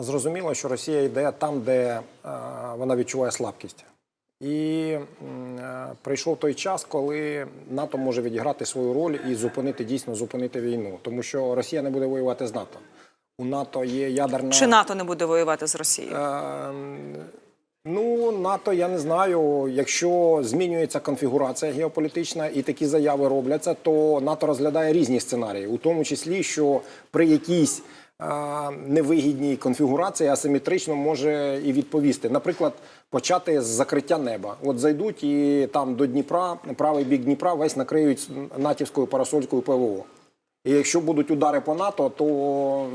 Зрозуміло, що Росія йде там, де е, вона відчуває слабкість. І е, прийшов той час, коли НАТО може відіграти свою роль і зупинити дійсно зупинити війну, тому що Росія не буде воювати з НАТО. У НАТО є ядерна Чи НАТО не буде воювати з Росією? Е, Ну, НАТО, я не знаю. Якщо змінюється конфігурація геополітична і такі заяви робляться, то НАТО розглядає різні сценарії, у тому числі, що при якійсь невигідній конфігурації асиметрично може і відповісти. Наприклад, почати з закриття неба. От зайдуть і там до Дніпра, правий бік Дніпра, весь накриють натівською парасолькою ПВО. І якщо будуть удари по НАТО, то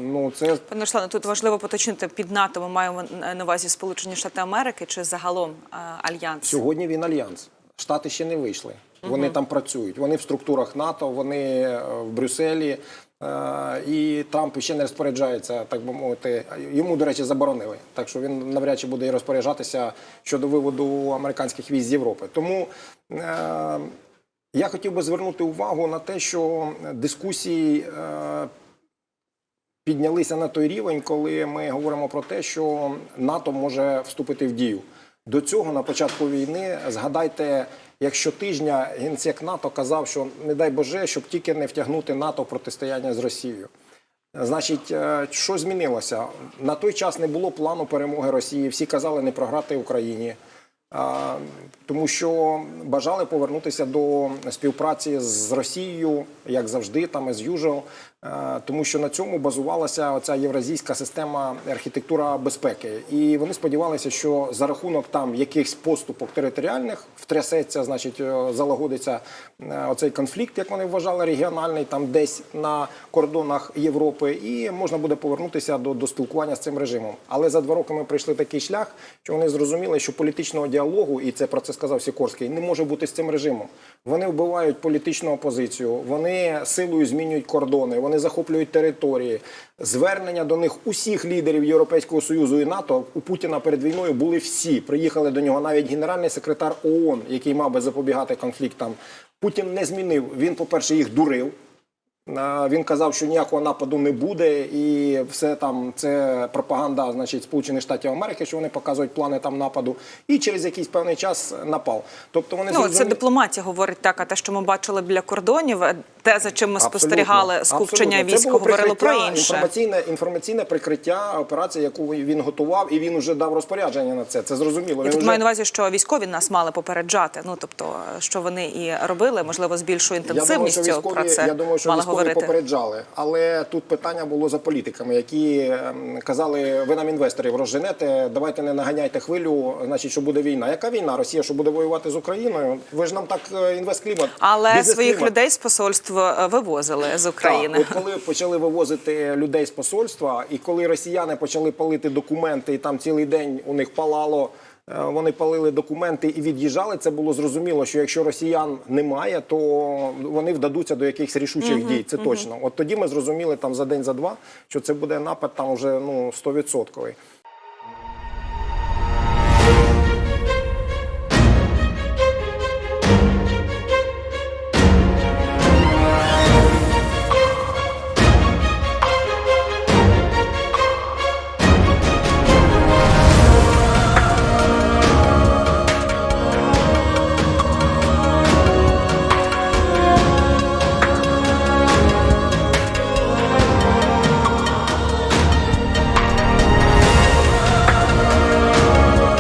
ну це Пане Руслане, тут важливо поточнити під НАТО. Ми маємо на увазі Сполучені Штати Америки чи загалом е, альянс? Сьогодні він альянс. Штати ще не вийшли. Вони там працюють. Вони в структурах НАТО, вони е, в Брюсселі. Е, І Трамп ще не розпоряджається, так би мовити. Йому, до речі, заборонили. Так що він навряд чи буде і розпоряджатися щодо виводу американських військ з Європи. Тому е, я хотів би звернути увагу на те, що дискусії е, піднялися на той рівень, коли ми говоримо про те, що НАТО може вступити в дію. До цього на початку війни згадайте, як щотижня генсек НАТО казав, що не дай Боже, щоб тільки не втягнути НАТО в протистояння з Росією. Значить, е, що змінилося? На той час не було плану перемоги Росії. Всі казали не програти Україні. Тому що бажали повернутися до співпраці з Росією, як завжди, там usual, Е, тому що на цьому базувалася оця євразійська система архітектура безпеки. І вони сподівалися, що за рахунок там якихось поступок територіальних втрясеться, значить, е, залагодиться е, оцей конфлікт, як вони вважали, регіональний, там десь на кордонах Європи, і можна буде повернутися до, до спілкування з цим режимом. Але за два роки ми пройшли такий шлях, що вони зрозуміли, що політичного діалогу, і це про це сказав Сікорський, не може бути з цим режимом. Вони вбивають політичну опозицію, вони силою змінюють кордони, вони захоплюють території. Звернення до них усіх лідерів Європейського союзу і НАТО у Путіна перед війною були всі. Приїхали до нього навіть генеральний секретар ООН, який мав би запобігати конфліктам. Путін не змінив. Він, по-перше, їх дурив. Він казав, що ніякого нападу не буде, і все там це пропаганда, значить, Сполучених Штатів Америки, що вони показують плани там нападу, і через якийсь певний час напав. Тобто вони Ну, це дипломатія говорить так, а те, що ми бачили біля кордонів, е, те, за чим ми Абсолютно. спостерігали скупчення Абсолютно. військ, говорило про інше. Інформаційне, інформаційне прикриття операції, яку він готував, і він вже дав розпорядження на це. Це зрозуміло. Я Він тут вже... маю на увазі, що військові нас мали попереджати. Ну тобто, що вони і робили, можливо, з більшою Я думаю, інтенсивністю що військові, про це я думаю, що говорити. попереджали. Але тут питання було за політиками, які ем, казали, ви нам інвесторів розженете, давайте не наганяйте хвилю, значить, що буде війна. Яка війна? Росія, що буде воювати з Україною? Ви ж нам так е, інвестклімат. Але своїх людей з посольства е, вивозили з України. Так, от коли почали вивозити людей з посольства, і коли росіяни почали палити документи, і там цілий день у них палало. Е, Вони палили документи і від'їжджали. Це було зрозуміло, що якщо росіян немає, то вони вдадуться до якихось рішучих дій. Це точно. От тоді ми зрозуміли там за день, за два, що це буде напад там вже ну 100%.